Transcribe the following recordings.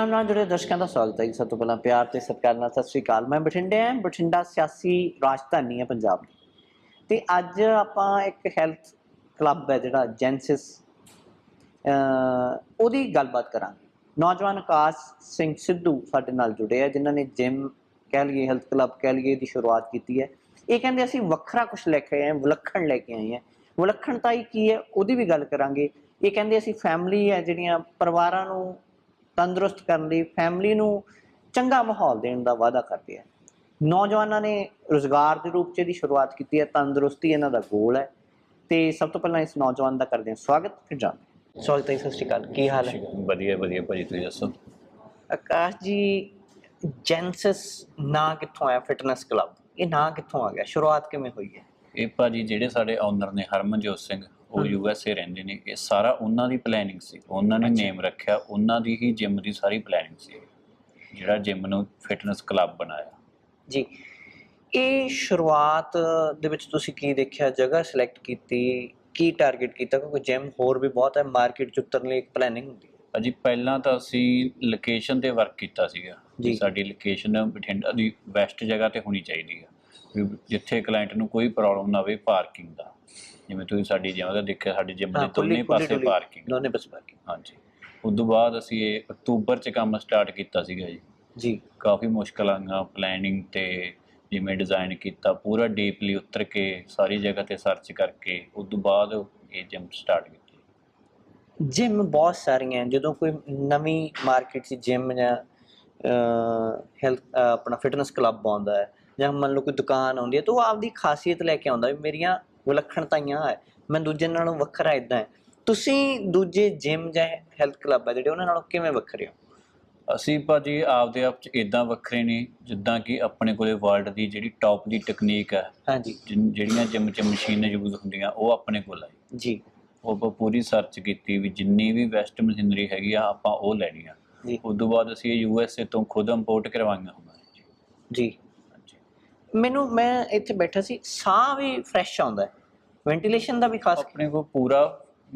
Programme ਨਾਲ ਜੁੜੇ ਦਰਸ਼ਕਾਂ ਦਾ ਸਵਾਗਤ ਹੈ ਜੀ। ਸਭ ਤੋਂ ਪਹਿਲਾਂ ਪਿਆਰ ਤੇ ਸਤਿਕਾਰ ਨਾਲ ਸਤਿ ਸ੍ਰੀ ਅਕਾਲ। ਮੈਂ ਬਠਿੰਡੇ ਹਾਂ, ਬਠਿੰਡਾ ਸਿਆਸੀ ਰਾਜਧਾਨੀ ਹੈ ਪੰਜਾਬ ਦੀ। ਤੇ ਅੱਜ ਆਪਾਂ ਇੱਕ ਹੈਲਥ ਕਲੱਬ ਹੈ ਜਿਹੜਾ ਜੈਂਸਿਸ ਉਹਦੀ ਗੱਲਬਾਤ ਕਰਾਂਗੇ। ਨੌਜਵਾਨ ਆਕਾਸ਼ ਸਿੰਘ ਸਿੱਧੂ ਸਾਡੇ ਨਾਲ ਜੁੜੇ ਆ ਜਿਨ੍ਹਾਂ ਨੇ ਜਿਮ ਕਹਿ ਲਈਏ ਹੈਲਥ ਕਲੱਬ ਕਹਿ ਲਈਏ ਦੀ ਸ਼ੁਰੂਆਤ ਕੀਤੀ ਹੈ। ਇਹ ਕਹਿੰਦੇ ਅਸੀਂ ਵੱਖਰਾ ਕੁਝ ਲੈ ਕੇ ਆਏ ਹਾਂ, ਵਿਲੱਖਣ ਲੈ ਕੇ ਆਏ ਹਾਂ। ਵਿਲੱਖਣਤਾ ਹੀ ਕੀ ਹੈ, ਉਹਦੀ ਵੀ ਗੱਲ ਕਰਾਂਗੇ। ਇਹ ਕਹਿੰਦੇ ਅਸੀਂ ਫੈਮਿਲੀ ਹੈ, ਜਿਹੜੀਆਂ ਪਰਿਵਾਰਾਂ ਨੂੰ ਤੰਦਰੁਸਤ ਕਰਨ ਲਈ ਫੈਮਿਲੀ ਨੂੰ ਚੰਗਾ ਮਾਹੌਲ ਦੇਣ ਦਾ ਵਾਅਦਾ ਕਰਦੇ ਆ। ਨੌਜਵਾਨਾਂ ਨੇ ਰੋਜ਼ਗਾਰ ਦੇ ਰੂਪ 'ਚ ਇਹਦੀ ਸ਼ੁਰੂਆਤ ਕੀਤੀ ਹੈ ਤੰਦਰੁਸਤੀ ਇਹਨਾਂ ਦਾ ਗੋਲ ਹੈ। ਤੇ ਸਭ ਤੋਂ ਪਹਿਲਾਂ ਇਸ ਨੌਜਵਾਨ ਦਾ ਕਰਦੇ ਹਾਂ ਸਵਾਗਤ ਫਿਰ ਜਾਣਦੇ। ਸਵਾਗਤ ਹੈ ਜੀ, ਸਤਿ ਸ਼੍ਰੀ ਅਕਾਲ। ਕੀ ਹਾਲ ਹੈ? ਵਧੀਆ ਵਧੀਆ ਭਾਜੀ ਤੁਸੀਂ ਦੱਸੋ? ਆਕਾਸ਼ ਜੀ ਜੈਂਸਸ ਨਾਂ ਕਿੱਥੋਂ ਆਇਆ? ਫਿਟਨੈਸ ਕਲੱਬ ਇਹ ਨਾਂ ਕਿੱਥੋਂ ਆ ਗਿਆ? ਸ਼ੁਰੂਆਤ ਕਿਵੇਂ ਹੋਈ ਹੈ? ਇਹ ਭਾਜੀ ਜਿਹੜੇ ਸਾਡੇ ਓਨਰ ਨੇ ਹਰਮਨਜੋਤ ਸਿੰਘ। ਉਹ ਯੂ ਐਸ ਏ ਰਹਿੰਦੇ ਨੇ ਇਹ ਸਾਰਾ ਉਹਨਾਂ ਦੀ ਪਲੈਨਿੰਗ ਸੀ ਉਹਨਾਂ ਨੇ ਨੇਮ ਰੱਖਿਆ ਉਹਨਾਂ ਦੀ ਹੀ ਜਿਮ ਦੀ ਸਾਰੀ ਪਲੈਨਿੰਗ ਸੀ ਜਿਹੜਾ ਜਿਮ ਨੂੰ ਫਿਟਨੈਸ ਕਲੱਬ ਬਣਾਇਆ। ਜੀ ਇਹ ਸ਼ੁਰੂਆਤ ਦੇ ਵਿੱਚ ਤੁਸੀਂ ਕੀ ਦੇਖਿਆ ਜਗ੍ਹਾ ਸਿਲੈਕਟ ਕੀਤੀ ਕੀ ਟਾਰਗੇਟ ਕੀਤਾ ਕਿਉਂਕਿ ਜਿਮ ਹੋਰ ਵੀ ਬਹੁਤ ਹੈ ਮਾਰਕੀਟ 'ਚ ਉਤਰਨ ਲਈ ਇੱਕ ਪਲੈਨਿੰਗ ਹੁੰਦੀ ਹੈ। ਭਾਜੀ ਪਹਿਲਾਂ ਤਾਂ ਅਸੀਂ ਲੋਕੇਸ਼ਨ ਤੇ ਵਰਕ ਕੀਤਾ ਸੀਗਾ ਸਾਡੀ ਲੋਕੇਸ਼ਨ ਬਠਿੰਡਾ ਦੀ ਵੈਸਟ ਜਗ੍ਹਾ ਤੇ ਹੋਣੀ ਚਾਹੀਦੀ ਵੀ ਜਿੱਥੇ ਕਲਾਇੰਟ ਨੂੰ ਕੋਈ ਪ੍ਰੋਬਲਮ ਨਾ ਆਵੇ ਪਾਰਕਿੰਗ ਦਾ। ਜਿਵੇਂ ਤੁਸੀਂ ਸਾਡੀ ਜਿਮ ਦਾ ਦੇਖਿਆ ਸਾਡੀ ਜਿਮ ਦੇ ਦੋਨੇ ਪਾਸੇ ਪਾਰਕਿੰਗ ਦੋਨੇ ਬਸ ਪਾਰਕਿੰਗ ਹਾਂਜੀ। ਉਸ ਤੋਂ ਬਾਅਦ ਅਸੀਂ ਇਹ ਅਕਤੂਬਰ ਚ ਕੰਮ ਸਟਾਰਟ ਕੀਤਾ ਸੀਗਾ ਜੀ। ਜੀ। ਕਾਫੀ ਮੁਸ਼ਕਲਾਂ ਆਈਆਂ ਪਲੈਨਿੰਗ ਤੇ ਜਿਵੇਂ ਡਿਜ਼ਾਈਨ ਕੀਤਾ ਪੂਰਾ ਡੀਪਲੀ ਉਤਰ ਕੇ ਸਾਰੀ ਜਗ੍ਹਾ ਤੇ ਸਰਚ ਕਰਕੇ ਉਸ ਤੋਂ ਬਾਅਦ ਇਹ ਜਿਮ ਸਟਾਰਟ ਕੀਤੀ। ਜਿਮ ਬਹੁਤ ਸਾਰੀਆਂ ਜਦੋਂ ਕੋਈ ਨਵੀਂ ਮਾਰਕੀਟ 'ਚ ਜਿਮ ਜਾਂ ਹੈਲਥ ਆਪਣਾ ਫਿਟਨੈਸ ਕਲੱਬ ਆਉਂਦਾ ਹੈ ਜਾਂ ਮੰਨ ਲਓ ਕੋਈ ਦੁਕਾਨ ਆਉਂਦੀ ਹੈ ਤਾਂ ਉਹ ਆਪਦੀ ਖਾਸੀਅਤ ਲੈ ਕੇ ਆਉਂਦਾ ਵੀ ਮੇਰੀਆਂ ਵਿਲੱਖਣਤਾਈਆਂ ਹੈ ਮੈਂ ਦੂਜੇ ਨਾਲੋਂ ਵੱਖਰਾ ਇਦਾਂ ਹੈ। ਤੁਸੀਂ ਦੂਜੇ ਜਿਮ ਜਾਂ ਹੈਲਥ ਕਲੱਬ ਹੈ ਜਿਹੜੇ ਉਹਨਾਂ ਨਾਲੋਂ ਕਿਵੇਂ ਵੱਖਰੇ ਹੋ? ਅਸੀਂ ਭਾਜੀ ਆਪਦੇ ਆਪ ਚ ਇਦਾਂ ਵੱਖਰੇ ਨੇ ਜਿੱਦਾਂ ਕਿ ਆਪਣੇ ਕੋਲੇ ਵਰਲਡ ਦੀ ਜਿਹੜੀ ਟੌਪ ਦੀ ਟੈਕਨੀਕ ਹੈ ਹਾਂਜੀ। ਜਿਹੜੀਆਂ ਜਿਮ ਚ ਮਸ਼ੀਨਾਂ ਯੂਜ਼ ਹੁੰਦੀਆਂ ਉਹ ਆਪਣੇ ਕੋਲ ਹੈ ਜੀ। ਉਹ ਆਪਾਂ ਪੂਰੀ ਸਰਚ ਕੀਤੀ ਵੀ ਜਿੰਨੀ ਵੀ ਵੈਸਟ ਮਸ਼ੀਨਰੀ ਹੈਗੀ ਆ ਆਪਾਂ ਉਹ ਲੈਣੀ ਆ। ਉਸ ਤੋਂ ਬਾਅਦ ਅਸੀਂ ਯੂ ਐਸ ਏ ਤੋਂ ਖੁਦ ਇੰਪੋਰਟ ਕਰਵਾਈਆਂ ਹੋਈਆਂ ਜੀ। ਮੈਨੂੰ ਮੈਂ ਇੱਥੇ ਬੈਠਾ ਸੀ ਸਾਹ ਵੀ ਫਰੈਸ਼ ਆਉਂਦਾ ਹੈ। ਵੈਂਟੀਲੇਸ਼ਨ ਦਾ ਵੀ ਖਾਸ ਆਪਣੇ ਕੋਲ ਪੂਰਾ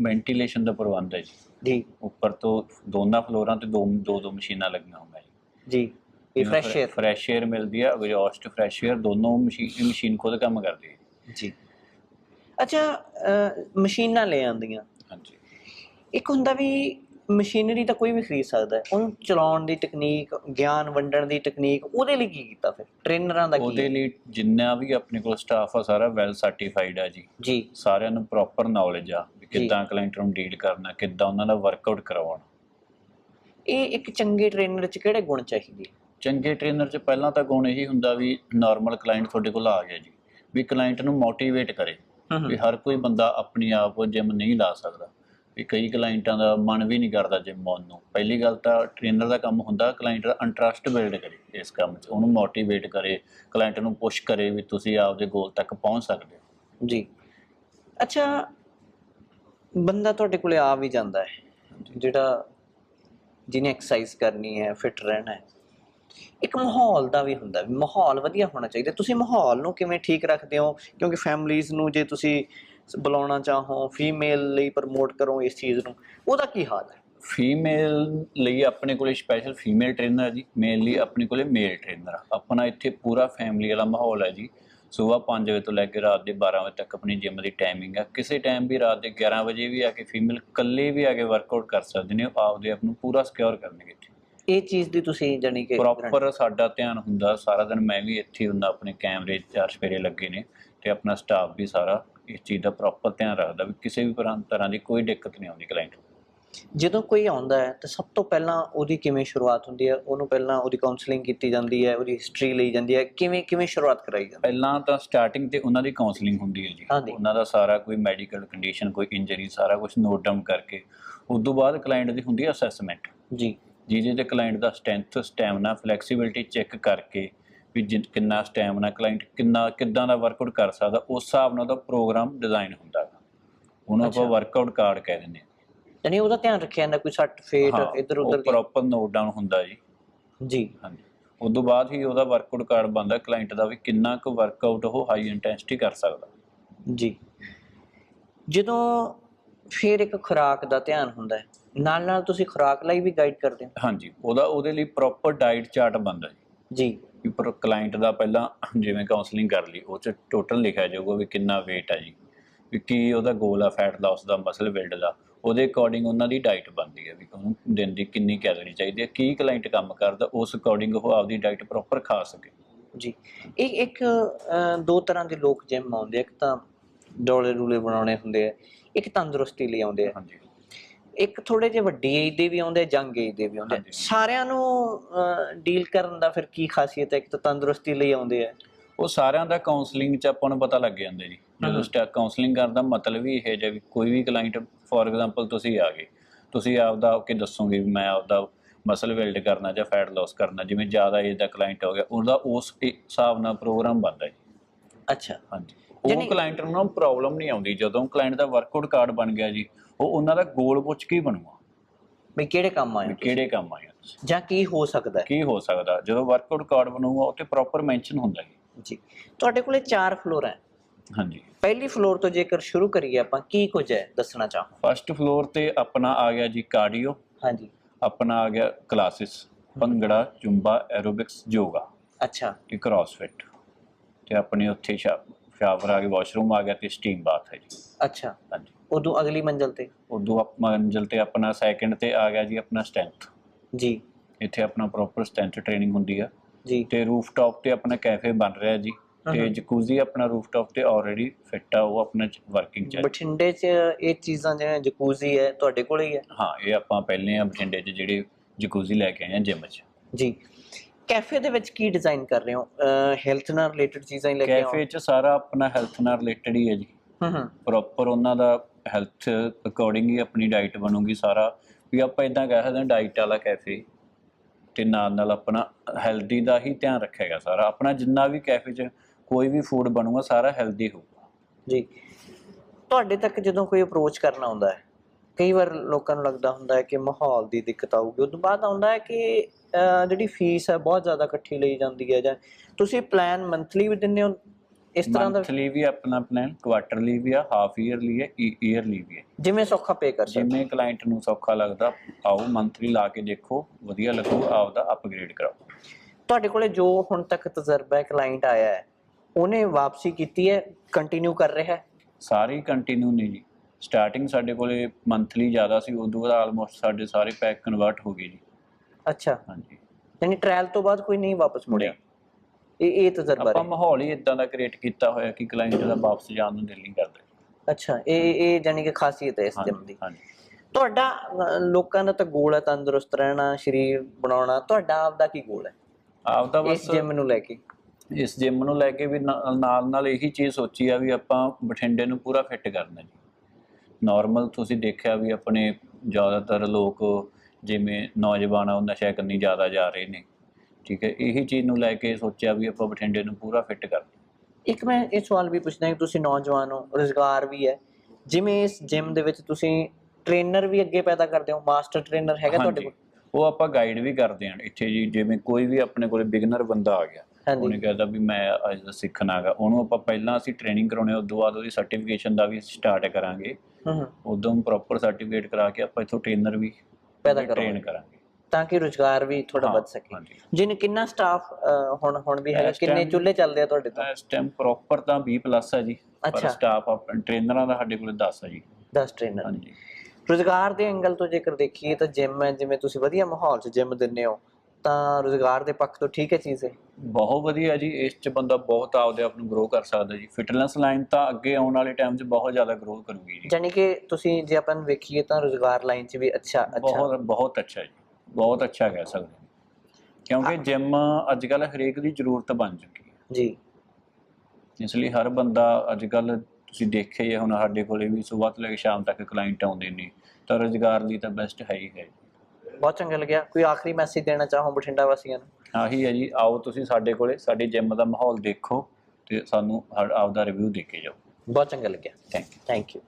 ਵੈਂਟੀਲੇਸ਼ਨ ਦਾ ਪ੍ਰਬੰਧ ਹੈ ਜੀ। ਜੀ। ਉੱਪਰ ਤੋਂ ਦੋਨਾਂ ਫਲੋਰਾਂ ਤੇ ਦੋ ਦੋ ਦੋ ਮਸ਼ੀਨਾਂ ਲੱਗੀਆਂ ਹੋਈਆਂ ਜੀ। ਜੀ। ਇਹ ਫਰੈਸ਼ ਏਅਰ ਫਰੈਸ਼ ਏਅਰ ਮਿਲਦੀ ਹੈ ਐਗਜ਼ੌਸਟ ਫਰੈਸ਼ ਏਅਰ ਦੋਨੋਂ ਮਸ਼ੀਨ ਮਸ਼ੀਨ ਖੁਦ ਕੰਮ ਕਰਦੀ ਹੈ। ਜੀ। ਅੱਛਾ ਮਸ਼ੀਨਾਂ ਲੈ ਆਉਂਦੀਆਂ। ਹਾਂਜੀ। ਇੱਕ ਹੁੰਦਾ ਵੀ ਮਸ਼ੀਨਰੀ ਤਾਂ ਕੋਈ ਵੀ ਖਰੀਦ ਸਕਦਾ ਹੈ। ਉਹਨੂੰ ਚਲਾਉਣ ਦੀ ਟੈਕਨੀਕ ਗਿਆਨ ਵੰਡਣ ਦੀ ਟੈਕਨੀਕ ਉਹਦੇ ਲਈ ਕੀ ਕੀਤਾ ਫਿਰ? ਟ੍ਰੇਨਰਾਂ ਦਾ ਕੀ? ਉਹਦੇ? ਲਈ ਜਿੰਨਾ ਵੀ ਆਪਣੇ ਕੋਲ ਸਟਾਫ ਆ ਸਾਰਾ ਵੈਲ ਸਰਟੀਫਾਈਡ ਆ ਜੀ। ਜੀ। ਸਾਰਿਆਂ ਨੂੰ ਪ੍ਰੋਪਰ ਨੌਲੇਜ ਆ ਵੀ ਕਿੱਦਾਂ ਕਲਾਇੰਟ ਨੂੰ ਡੀਲ ਕਰਨਾ ਕਿੱਦਾਂ ਉਹਨਾਂ ਦਾ ਵਰਕਆਊਟ ਕਰਵਾਉਣਾ ਇਹ ਇੱਕ ਚੰਗੇ ਟ੍ਰੇਨਰ 'ਚ ਕਿਹੜੇ ਗੁਣ ਚਾਹੀਦੇ? ਚੰਗੇ ਟ੍ਰੇਨਰ 'ਚ ਪਹਿਲਾਂ ਤਾਂ ਗੁਣ ਇਹੀ ਹੁੰਦਾ ਵੀ ਨਾਰਮਲ ਕਲਾਇੰਟ ਤੁਹਾਡੇ ਕੋਲ ਆ ਗਿਆ ਜੀ। ਵੀ ਕਲਾਇੰਟ ਨੂੰ ਮੋਟੀਵੇਟ ਕਰੇ। ਵੀ ਹਰ ਕੋਈ ਬੰਦਾ ਆਪਣੀ ਆਪ ਜਿਮ ਨਹੀਂ ਲਾ ਸਕਦਾ। ਵੀ ਕਈ ਕਲਾਇੰਟਾਂ ਦਾ ਮਨ ਵੀ ਨਹੀਂ ਕਰਦਾ ਜਿਮ ਆਉਣ ਨੂੰ। ਪਹਿਲੀ ਗੱਲ ਤਾਂ ਟ੍ਰੇਨਰ ਦਾ ਕੰਮ ਹੁੰਦਾ ਕਲਾਇੰਟ ਦਾ ਇੰਟਰਸਟ ਬਿਲਡ ਕਰੇ ਇਸ ਕੰਮ 'ਚ। ਉਹਨੂੰ ਮੋਟੀਵੇਟ ਕਰੇ ਕਲਾਇੰਟ ਨੂੰ ਪੁਸ਼ ਕਰੇ ਵੀ ਤੁਸੀਂ ਆਪਦੇ ਗੋਲ ਤੱਕ ਪਹੁੰਚ ਸਕਦੇ ਹੋ। ਜੀ। ਅੱਛਾ ਬੰਦਾ ਤੁਹਾਡੇ ਕੋਲੇ ਆ ਵੀ ਜਾਂਦਾ ਹੈ ਜਿਹੜਾ ਜਿਹਨੇ ਐਕਸਰਸਾਈਜ਼ ਕਰਨੀ ਹੈ ਫਿਟ ਰਹਿਣਾ ਹੈ। ਇੱਕ ਮਾਹੌਲ ਦਾ ਵੀ ਹੁੰਦਾ ਵੀ ਮਾਹੌਲ ਵਧੀਆ ਹੋਣਾ ਚਾਹੀਦਾ। ਤੁਸੀਂ ਮਾਹੌਲ ਨੂੰ ਕਿਵੇਂ ਠੀਕ ਰੱਖਦੇ ਹੋ? ਕਿਉਂਕਿ ਫੈਮਲੀਆਂ ਨੂੰ ਜੇ ਤੁਸੀਂ ਬੁਲਾਉਣਾ ਚਾਹੋ ਫੀਮੇਲ ਲਈ ਪ੍ਰਮੋਟ ਕਰੋ ਇਸ ਚੀਜ਼ ਨੂੰ ਉਹਦਾ ਕੀ ਹਾਲ ਹੈ? ਫੀਮੇਲ ਲਈ ਆਪਣੇ ਕੋਲੇ ਸਪੈਸ਼ਲ ਫੀਮੇਲ ਟ੍ਰੇਨਰ ਜੀ ਮੇਲ ਲਈ ਆਪਣੇ ਕੋਲੇ ਮੇਲ ਟ੍ਰੇਨਰ ਆਪਣਾ ਇੱਥੇ ਪੂਰਾ ਫੈਮਿਲੀ ਵਾਲਾ ਮਾਹੌਲ ਹੈ ਜੀ। ਸਵੇਰ 5 ਵਜੇ ਤੋਂ ਲੈ ਕੇ ਰਾਤ ਦੇ 12 ਵਜੇ ਤੱਕ ਆਪਣੀ ਜਿਮ ਦੀ ਟਾਈਮਿੰਗ ਹੈ ਕਿਸੇ ਟਾਈਮ ਵੀ ਰਾਤ ਦੇ 11 ਵਜੇ ਵੀ ਆ ਕੇ ਫੀਮੇਲ ਇਕੱਲੇ ਵੀ ਆ ਕੇ ਵਰਕਆਊਟ ਕਰ ਸਕਦੇ ਨੇ ਆਪਦੇ ਆਪ ਨੂੰ ਪੂਰਾ ਸਿਕਿਉਰ ਕਰਨਗੇ ਇੱਥੇ। ਇਹ ਚੀਜ਼ ਦੀ ਤੁਸੀਂ ਜਾਨੀ ਕਿ ਪ੍ਰੋਪਰ ਸਾਡਾ ਧਿਆਨ ਹੁੰਦਾ ਸਾਰਾ ਦਿਨ ਮੈਂ ਵੀ ਇੱਥੇ ਹੁੰਦਾ ਆਪਣੇ ਕੈਮਰੇ ਚਾਰ ਸਪੇਰੇ ਲੱਗੇ ਨੇ ਤੇ ਆਪਣਾ ਸਟਾਫ ਵੀ ਸਾਰਾ ਇਸ ਚੀਜ਼ ਦਾ ਪ੍ਰੋਪਰ ਧਿਆਨ ਰੱਖਦਾ ਵੀ ਕਿਸੇ ਵੀ ਤਰ੍ਹਾਂ ਤਰ੍ਹਾਂ ਦੀ ਕੋਈ ਦਿੱਕਤ ਨਹੀਂ ਆਉਂਦੀ ਕਲਾਇੰਟ ਨੂੰ। ਜਦੋਂ ਕੋਈ ਆਉਂਦਾ ਹੈ ਤਾਂ ਸਭ ਤੋਂ ਪਹਿਲਾਂ ਉਹਦੀ ਕਿਵੇਂ ਸ਼ੁਰੂਆਤ ਹੁੰਦੀ ਹੈ? ਉਹਨੂੰ ਪਹਿਲਾਂ ਉਹਦੀ ਕਾਉਂਸਲਿੰਗ ਕੀਤੀ ਜਾਂਦੀ ਹੈ ਉਹਦੀ ਹਿਸਟਰੀ ਲਈ ਜਾਂਦੀ ਹੈ। ਕਿਵੇਂ ਕਿਵੇਂ ਸ਼ੁਰੂਆਤ ਕਰਾਈ ਜਾਂਦੀ ਪਹਿਲਾਂ ਤਾਂ ਸਟਾਰਟਿੰਗ ਤੇ ਉਹਨਾਂ ਦੀ ਕਾਉਂਸਲਿੰਗ ਹੁੰਦੀ ਹੈ ਜੀ। ਉਹਨਾਂ ਦਾ ਸਾਰਾ ਕੋਈ ਮੈਡੀਕਲ ਕੰਡੀਸ਼ਨ ਕੋਈ ਇੰਜਰੀ ਸਾਰਾ ਕੁਝ ਨੋਟ ਡਾਊਨ ਕਰਕੇ। ਉਸ ਤੋਂ ਬਾਅਦ ਕਲਾਇੰਟ ਦੀ ਹੁੰਦੀ ਹੈ ਅਸੈਸਮੈਂਟ ਹੈ ਜੀ। ਜਿਹਦੇ ਤੇ ਕਲਾਇੰਟ ਦਾ ਸਟਰੈਂਥ ਸਟੈਮਿਨਾ ਫਲੈਕਸੀਬਿਲਿਟੀ ਚੈੱਕ ਕਰਕੇ ਵੀ ਕਿੰਨਾ ਸਟੈਮਿਨਾ ਕਲਾਇੰਟ ਕਿੰਨਾ ਕਿੱਦਾਂ ਦਾ ਵਰਕਆਊਟ ਕਰ ਸਕਦਾ ਉਸ ਹਿਸਾਬ ਨਾਲ ਉਹਦਾ ਪ੍ਰੋਗਰਾਮ ਡਿਜ਼ਾਈਨ ਹੁੰਦਾ ਹੈ ਉਹਨੂੰ ਆਪਾਂ। ਵਰਕਆਊਟ ਕਾਰਡ ਕਹਿ ਦਿੰਦੇ ਹਾਂ। ਯਾਨੀ ਉਹਦਾ ਧਿਆਨ ਰੱਖਿਆ ਜਾਂਦਾ ਕੋਈ ਸੱਟ ਫੇਟ ਇੱਧਰ ਉੱਧਰ ਦੀ? ਪ੍ਰੋਪਰ ਨੋਟ ਡਾਊਨ ਹੁੰਦਾ ਜੀ। ਜੀ। ਹਾਂਜੀ। ਉਸ ਤੋਂ ਬਾਅਦ ਹੀ ਉਹਦਾ ਵਰਕਆਊਟ ਕਾਰਡ ਬਣਦਾ ਕਲਾਇੰਟ ਦਾ ਵੀ ਕਿੰਨਾ ਕੁ ਵਰਕਆਊਟ ਉਹ ਹਾਈ ਇੰਟੈਂਸਿਟੀ ਕਰ ਸਕਦਾ। ਜੀ। ਜਦੋਂ ਫਿਰ ਇੱਕ ਖੁਰਾਕ ਦਾ ਧਿਆਨ ਹੁੰਦਾ ਹੈ ਨਾਲ ਨਾਲ ਤੁਸੀਂ ਖੁਰਾਕ ਲਈ ਵੀ ਗਾਈਡ ਕਰਦੇ ਹੋ? ਹਾਂਜੀ। ਉਹਦਾ ਉਹਦੇ ਲਈ ਪ੍ਰੋਪਰ ਡਾਈਟ ਚਾਰਟ ਬਣਦਾ ਜੀ। ਜੀ। ਵੀ ਪਰ ਕਲਾਇੰਟ ਦਾ ਪਹਿਲਾਂ ਜਿਵੇਂ ਕਾਉਂਸਲਿੰਗ ਕਰ ਲਈ ਉਹ ਚ ਟੋਟਲ ਲਿਖਿਆ ਜਾਊਗਾ ਵੀ ਕਿੰਨਾ weight ਹੈ ਜੀ ਵੀ ਕੀ ਉਹਦਾ ਗੋਲ ਆ ਫੈਟ ਲਾਸ ਦਾ ਮਸਲ ਬਿਲਡ ਦਾ। ਉਹਦੇ ਅਕੋਰਡਿੰਗ ਉਹਨਾਂ ਦੀ ਡਾਈਟ ਬਣਦੀ ਹੈ ਵੀ ਉਹਨੂੰ ਦਿਨ ਦੀ ਕਿੰਨੀ ਕੈਲਰੀ ਚਾਹੀਦੀ ਹੈ ਕੀ ਕਲਾਇੰਟ ਕੰਮ ਕਰਦਾ ਉਸ ਅਕੋਰਡਿੰਗ ਉਹ ਆਪਦੀ ਡਾਈਟ ਪ੍ਰੋਪਰ ਖਾ ਸਕੇ। ਜੀ ਇਹ ਇੱਕ ਦੋ ਤਰ੍ਹਾਂ ਦੇ ਲੋਕ ਜਿਮ ਆਉਂਦੇ ਆ ਇੱਕ ਤਾਂ ਡੋਲੇ ਰੂਲੇ ਬਣਾਉਣੇ ਹੁੰਦੇ ਆ ਇੱਕ ਤੰਦਰੁਸਤੀ ਲਈ ਆਉਂਦੇ ਆ। ਹਾਂਜੀ। ਇੱਕ ਥੋੜੇ ਜਿਹੇ ਵੱਡੀ ਏਜ ਦੇ ਵੀ ਆਉਂਦੇ ਜੰਗ ਏਜ ਦੇ ਵੀ ਆਉਂਦੇ। ਸਾਰਿਆਂ ਨੂੰ ਡੀਲ ਕਰਨ ਦਾ ਫਿਰ ਕੀ ਖਾਸੀਅਤ ਹੈ? ਇੱਕ ਤਾਂ ਤੰਦਰੁਸਤੀ ਲਈ ਆਉਂਦੇ ਆ। ਉਹ ਸਾਰਿਆਂ ਦਾ ਕਾਉਂਸਲਿੰਗ ਚ ਆਪਾਂ ਨੂੰ ਪਤਾ ਲੱਗ ਜਾਂਦਾ ਜੀ। ਜਦੋਂ ਸਟਾ ਕਾਉਂਸਲਿੰਗ ਕਰਨ ਦਾ ਮਤਲਬ ਹੀ ਇਹ ਹੈ ਵੀ ਕੋਈ ਵੀ ਕਲਾਇੰਟ ਫੋਰ ਐਗਜ਼ਾਮਪਲ ਤੁਸੀਂ ਆ ਗਏ ਤੁਸੀਂ ਆਪਦਾ ਕਿ ਦੱਸੋਗੇ ਵੀ ਮੈਂ ਆਪਦਾ ਮਸਲ ਬਿਲਡ ਕਰਨਾ ਜਾਂ ਫੈਟ ਲਾਸ ਕਰਨਾ ਜਿਵੇਂ ਜ਼ਿਆਦਾ ਏਜ ਦਾ ਕਲਾਇੰਟ ਹੋ ਗਿਆ ਉਹਦਾ ਉਸ ਹਿਸਾਬ ਨਾਲ ਪ੍ਰੋਗਰਾਮ ਬਣਦਾ ਜੀ। ਅੱਛਾ। ਹਾਂਜੀ। ਉਹ ਕਲਾਇੰਟ ਨੂੰ ਨਾ ਪ੍ਰੋਬਲਮ ਨਹੀਂ ਆਉਂਦੀ ਜਦੋਂ ਕਲਾਇੰਟ ਦਾ ਵਰਕਆਊਟ ਕਾਰਡ ਬਣ ਗਿਆ ਜੀ ਉਹ ਉਹਨਾਂ ਦਾ ਗੋਲ ਪੁੱਛ ਕੇ ਹੀ ਬਣੂਗਾ ਵੀ ਕਿਹੜੇ ਕੰਮ ਆਏ ਵੀ ਹੋ ਤੁਸੀਂ? ਕਿਹੜੇ ਕੰਮ ਆਏ ਆ ਤੁਸੀਂ? ਜਾਂ ਕੀ ਹੋ ਸਕਦਾ ਹੈ? ਕੀ ਹੋ ਸਕਦਾ? ਜਦੋਂ ਵਰਕਆਊਟ ਕਾਰਡ ਬਣੂਗਾ ਉੱਤੇ ਪ੍ਰੋਪਰ ਮੈਂਸ਼ਨ ਹੁੰਦਾ ਜੀ ਜੀ। ਤੁਹਾਡੇ ਕੋਲੇ ਚਾਰ ਫਲੋਰ ਹੈ। ਹਾਂਜੀ। ਪਹਿਲੀ ਫਲੋਰ ਤੋਂ ਜੇਕਰ ਸ਼ੁਰੂ ਕਰੀਏ ਆਪਾਂ ਕੀ ਕੁਝ ਹੈ? ਦੱਸਣਾ ਚਾਹੋ ਫਸਟ ਫਲੋਰ ਤੇ ਆਪਣਾ ਆ ਗਿਆ ਜੀ ਕਾਰਡੀਓ ਹਾਂਜੀ। ਆਪਣਾ ਆ ਗਿਆ classes bhangra zumba aerobics yoga ਅੱਛਾ। ਤੇ ਕ੍ਰਾਸਫਿਟ ਤੇ ਆਪਣੇ ਉੱਥੇ ਸ਼ਾਵਰ ਆ ਗਿਆ ਵਾਸ਼ਰੂਮ ਆ ਗਿਆ ਤੇ ਸਟੀਮ ਬਾਥ ਹੈ ਜੀ। ਅੱਛਾ। ਹਾਂਜੀ। ਉਦੋਂ ਅਗਲੀ ਮੰਜ਼ਲ ਤੇ? ਉਦੋਂ ਆਪ ਮੰਜ਼ਲ ਤੇ ਆਪਣਾ ਸੈਕਿੰਡ ਤੇ ਆ ਗਿਆ ਜੀ ਆਪਣਾ ਸਟੈਂਥ ਜੀ। ਇੱਥੇ ਆਪਣਾ ਪ੍ਰੋਪਰ ਸਟੈਂਥ ਟ੍ਰੇਨਿੰਗ ਹੁੰਦੀ ਆ। ਜੀ। ਤੇ ਰੂਫਟਾਪ ਤੇ ਆਪਣਾ ਕੈਫੇ ਬਣ ਰਿਹਾ ਜੀ। ਤੇ। ਜਕੂਜ਼ੀ ਆਪਣਾ ਰੂਫਟਾਪ ਤੇ ਆਲਰੇਡੀ ਫਿੱਟ ਆ ਉਹ ਆਪਣਾ ਵਰਕਿੰਗ ਚ। ਬਠਿੰਡੇ 'ਚ ਇਹ ਚੀਜ਼ਾਂ ਜਿਵੇਂ ਜਕੂਜ਼ੀ ਹੈ ਤੁਹਾਡੇ ਕੋਲੇ ਹੀ ਹੈ? ਹਾਂ ਇਹ ਆਪਾਂ ਪਹਿਲੇ ਆ ਬਠਿੰਡੇ 'ਚ ਜਿਹੜੇ ਜਕੂਜ਼ੀ ਲੈ ਕੇ ਆਏ ਆ ਜਿਮ 'ਚ। ਜੀ। ਕੈਫੇ ਦੇ ਵਿੱਚ ਕੀ ਡਿਜ਼ਾਈਨ ਕਰ ਰਹੇ ਹੋ? ਹੈਲਥ ਨਾਲ ਰਿਲੇਟਡ ਚੀਜ਼ਾਂ ਹੀ ਲੈ ਕੇ ਆਓ। ਕੈਫੇ 'ਚ ਸਾਰਾ ਆਪਣਾ ਹੈਲਥ ਨਾਲ ਰਿਲੇਟਡ ਹੀ ਹੈ ਜੀ। ਹੂੰ ਹੂੰ। ਪ੍ਰੋਪਰ ਉਹਨਾਂ ਦਾ ਹੈਲਥ ਅਕੋਰਡਿੰਗ ਹੀ ਆਪਣੀ ਡਾਈਟ ਬਣੂਗੀ ਸਾਰਾ। ਵੀ ਆਪਾਂ ਇਦਾਂ ਕਹਿ ਸਕਦੇ ਹਾਂ ਡਾਈਟ ਵਾਲਾ ਕੈਫੇ। ਤੇ ਨਾਲ ਨਾਲ ਆਪਣਾ ਹੈਲਦੀ ਦਾ ਹੀ ਧਿਆਨ ਰੱਖੇਗਾ ਸਾਰਾ। ਆਪਣਾ ਜਿੰਨਾ ਵੀ ਕੈਫੇ 'ਚ ਕੋਈ ਵੀ ਫੂਡ ਬਣੂਗਾ ਸਾਰਾ ਹੈਲਦੀ ਹੋਊਗਾ। ਜੀ। ਤੁਹਾਡੇ ਤੱਕ ਜਦੋਂ ਕੋਈ ਅਪਰੋਚ ਕਰਨਾ ਹੁੰਦਾ ਹੈ ਕਈ ਵਾਰ ਲੋਕਾਂ ਨੂੰ ਲੱਗਦਾ ਹੁੰਦਾ ਹੈ ਕਿ ਮਾਹੌਲ ਦੀ ਦਿੱਕਤ ਆਊਗੀ। ਉਸ ਤੋਂ ਬਾਅਦ ਆਉਂਦਾ ਹੈ ਕਿ ਜਿਹੜੀ ਫੀਸ ਹੈ ਬਹੁਤ ਜ਼ਿਆਦਾ ਇਕੱਠੀ ਲਈ ਜਾਂਦੀ ਹੈ ਜਾਂ ਤੁਸੀਂ ਪਲਾਨ ਮੰਥਲੀ ਵੀ ਦਿੰਦੇ ਹੋ? ਇਸ ਤਰ੍ਹਾਂ ਦਾ ਮੰਥਲੀ ਵੀ ਆਪਣਾ ਪਲਾਨ ਕੁਆਟਰਲੀ ਵੀ ਆ ਹਾਫ ਈਅਰਲੀ ਹੈ ਈਅਰਲੀ ਵੀ ਹੈ ਜਿਵੇਂ ਸੌਖਾ ਪੇ ਕਰ ਸਕਦੇ ਜਿਵੇਂ ਕਲਾਇੰਟ ਨੂੰ ਸੌਖਾ ਲੱਗਦਾ ਆਓ ਮੰਥਲੀ ਲਾ ਕੇ ਦੇਖੋ ਵਧੀਆ ਲੱਗੂ ਆਪਦਾ ਅਪਗ੍ਰੇਡ ਕਰਾਓ। ਤੁਹਾਡੇ ਕੋਲੇ ਜੋ ਹੁਣ ਤੱਕ ਤਜਰਬਾ ਹੈ ਕਲਾਇੰਟ ਆਇਆ ਹੈ ਉਹਨੇ ਵਾਪਸੀ ਕੀਤੀ ਹੈ ਕੰਟੀਨਿਊ ਕਰ ਰਿਹਾ ਹੈ? ਸਾਰੇ ਕੰਟੀਨਿਊ ਨੇ ਜੀ। ਸਟਾਰਟਿੰਗ ਸਾਡੇ ਕੋਲੇ ਮੰਥਲੀ ਜ਼ਿਆਦਾ ਸੀ ਉਦੋਂ ਬਾਅਦ ਆਲਮੋਸਟ ਸਾਡੇ ਸਾਰੇ ਪੈਕ ਕਨਵਰਟ ਹੋ ਗਏ ਜੀ। ਅੱਛਾ। ਹਾਂਜੀ। ਯਾਨੀ ਟ੍ਰਾਇਲ ਤੋਂ ਬਾਅਦ ਕੋਈ ਨਹੀਂ ਵਾਪਸ ਮੁੜਿਆ? ਇਹ ਇਹ ਤਜਰਬਾ ਆਪਾਂ ਮਾਹੌਲ ਹੀ ਇਦਾਂ ਦਾ ਕ੍ਰੀਏਟ ਕੀਤਾ ਹੋਇਆ ਕਿ ਕਲਾਇੰਟ ਦਾ ਵਾਪਸ ਜਾਣ ਨੂੰ ਦਿਲ ਨਹੀਂ ਕਰਦਾ। ਅੱਛਾ ਇਹ ਇਹ ਜਾਨੀ ਕਿ ਖਾਸੀਅਤ ਹੈ ਇਸ ਜਿਮ ਦੀ ਹਾਂਜੀ। ਤੁਹਾਡਾ ਲੋਕਾਂ ਦਾ ਤਾਂ ਗੋਲ ਹੈ ਤੰਦਰੁਸਤ ਰਹਿਣਾ ਸਰੀਰ ਬਣਾਉਣਾ। ਤੁਹਾਡਾ ਆਪਦਾ ਕੀ ਗੋਲ ਹੈ? ਆਪਦਾ ਇਸ ਬਸ ਜਿਮ ਨੂੰ ਲੈ ਕੇ। ਇਸ ਜਿਮ ਨੂੰ ਲੈ ਕੇ ਵੀ ਨਾਲ ਨਾਲ ਨਾਲ ਇਹੀ ਚੀਜ਼ ਸੋਚੀ ਆ ਵੀ ਆਪਾਂ ਬਠਿੰਡੇ ਨੂੰ ਪੂਰਾ ਫਿੱਟ ਕਰਨਾ ਜੀ। ਨਾਰਮਲ ਤੁਸੀਂ ਦੇਖਿਆ ਵੀ ਆਪਣੇ ਜ਼ਿਆਦਾਤਰ ਲੋਕ ਜਿਵੇਂ ਨੌਜਵਾਨ ਆ ਉਹ ਨਸ਼ਾ ਕਰਨੀ ਜ਼ਿਆਦਾ ਜਾ ਰਹੇ ਨੇ। ਠੀਕ ਹੈ ਇਹੀ ਚੀਜ਼ ਨੂੰ ਲੈ ਕੇ ਸੋਚਿਆ ਵੀ ਆਪਾਂ ਬਠਿੰਡੇ ਨੂੰ ਪੂਰਾ ਫਿੱਟ ਕਰਨਾ ਇੱਕ ਮੈਂ ਇਹ ਸਵਾਲ ਵੀ ਪੁੱਛਦਾ ਕਿ ਤੁਸੀਂ ਨੌਜਵਾਨ ਹੋ ਰੋਜ਼ਗਾਰ ਵੀ ਹੈ। ਜਿਵੇਂ ਇਸ ਜਿਮ ਦੇ ਵਿੱਚ ਤੁਸੀਂ ਟ੍ਰੇਨਰ ਵੀ ਅੱਗੇ ਪੈਦਾ ਕਰਦੇ ਹੋ ਮਾਸਟਰ ਟ੍ਰੇਨਰ ਹੈਗਾ ਤੁਹਾਡੇ ਕੋਲ? ਉਹ ਆਪਾਂ ਗਾਈਡ ਵੀ ਕਰਦੇ ਹਾਂ ਇੱਥੇ ਜੀ ਜਿਵੇਂ ਕੋਈ ਵੀ ਆਪਣੇ ਕੋਲੇ ਬਿਗਨਰ ਬੰਦਾ ਆ ਗਿਆ ਉਹਨੇ ਕਹਿੰਦਾ ਵੀ ਮੈਂ ਅੱਜ ਸਿੱਖਣਾ ਹੈਗਾ। ਉਹਨੂੰ ਆਪਾਂ ਪਹਿਲਾਂ ਅਸੀਂ ਟ੍ਰੇਨਿੰਗ ਕਰਾਉਣੇ ਉਸ ਤੋਂ ਬਾਅਦ ਉਹਦੀ ਸਰਟੀਫਿਕੇਸ਼ਨ ਦਾ ਵੀ ਸਟਾਰਟ ਕਰਾਂਗੇ। ਹੂੰ ਹੂੰ ਉਦੋਂ ਪ੍ਰੋਪਰ ਸਰਟੀਫਿਕੇਟ ਕਰਾ ਕੇ ਆਪਾਂ ਇੱਥੋਂ ਟ੍ਰੇਨਰ ਵੀ ਪੈਦਾ ਟ੍ਰੇਨ ਕਰੋਗੇ। ਤਾਂ ਕਿ ਰੋਜ਼ਗਾਰ ਵੀ ਥੋੜਾ ਵੱਧ ਸਕੇ। ਜਿਨ ਕਿੰਨਾ ਸਟਾਫ ਹੁਣ ਹੁਣ ਵੀ ਹੈਗਾ? ਕਿੰਨੇ ਚੁੱਲ੍ਹੇ ਚੱਲਦੇ ਆ ਤੁਹਾਡੇ ਤੋਂ? ਇਸ ਟਾਈਮ ਪ੍ਰੋਪਰ ਤਾਂ 20 ਪਲੱਸ ਹੈ ਜੀ ਪਰ। ਸਟਾਫ ਟ੍ਰੇਨਰਾਂ ਦਾ ਸਾਡੇ ਕੋਲ 10 ਹੈ ਜੀ। 10 ਟ੍ਰੇਨਰ ਹਾਂਜੀ। ਰੋਜ਼ਗਾਰ ਦੇ ਐਂਗਲ ਤੋਂ ਜੇਕਰ ਦੇਖੀਏ ਤਾਂ ਜਿਮ ਹੈ ਜਿਵੇਂ ਤੁਸੀਂ ਵਧੀਆ ਮਾਹੌਲ 'ਚ ਜਿਮ ਦਿੰਦੇ ਹੋ ਤਾਂ ਰੋਜ਼ਗਾਰ ਦੇ ਪੱਖ ਤੋਂ ਠੀਕ ਹੈ ਚੀਜ਼ ਹੈ ਬਹੁਤ ਵਧੀਆ ਜੀ ਇਸ ਚ ਬੰਦਾ ਬਹੁਤ ਆਪਦੇ ਆਪ ਨੂੰ ਗਰੋ ਕਰ ਸਕਦਾ ਜੀ। ਫਿਟਨੈਸ ਲਾਈਨ ਤਾਂ ਅੱਗੇ ਆਉਣ ਵਾਲੇ ਟਾਈਮ 'ਚ ਬਹੁਤ ਜ਼ਿਆਦਾ ਗਰੋ ਕਰੂਗੀ ਜੀ। ਯਾਨੀ ਕਿ ਤੁਸੀਂ ਜੇ ਆਪਾਂ ਵੇਖੀਏ ਤਾਂ ਰੋਜ਼ਗਾਰ ਲਾਈਨ 'ਚ ਵੀ ਅੱਛਾ ਅੱਛਾ। ਬਹੁਤ ਬਹੁਤ ਅੱਛਾ ਜੀ। ਬਹੁਤ ਅੱਛਾ ਕਹਿ ਸਕਦੇ ਕਿਉਂਕਿ ਜਿਮ ਅੱਜ ਕੱਲ ਹਰੇਕ ਦੀ ਜ਼ਰੂਰਤ ਬਣ ਚੁੱਕੀ ਹੈ। ਜੀ। ਇਸ ਲਈ ਹਰ ਬੰਦਾ ਅੱਜ ਕੱਲ ਤੁਸੀਂ ਦੇਖਿਆ ਹੀ ਹੈ ਹੁਣ ਸਾਡੇ ਕੋਲੇ ਵੀ ਸਵੇਰ ਤੋਂ ਲੈ ਕੇ ਸ਼ਾਮ ਤੱਕ ਕਲਾਇੰਟ ਆਉਂਦੇ ਨੇ। ਤਾਂ ਰੋਜ਼ਗਾਰ ਲਈ ਤਾਂ ਬੈਸਟ ਹੈ ਹੀ ਹੈ। ਬਹੁਤ ਚੰਗਾ ਲੱਗਿਆ। ਕੋਈ ਆਖਰੀ ਮੈਸੇਜ ਦੇਣਾ ਚਾਹੋ ਬਠਿੰਡਾ ਵਾਸੀਆਂ ਨੂੰ? ਆਹੀ ਹੈ ਜੀ ਆਓ ਤੁਸੀਂ ਸਾਡੇ ਕੋਲੇ ਸਾਡੇ ਜਿਮ ਦਾ ਮਾਹੌਲ ਦੇਖੋ ਤੇ ਸਾਨੂੰ ਆਪਦਾ ਰਿਵਿਊ ਦੇ ਕੇ ਜਾਓ। ਬਹੁਤ ਚੰਗਾ ਲੱਗਿਆ। Thank you thank you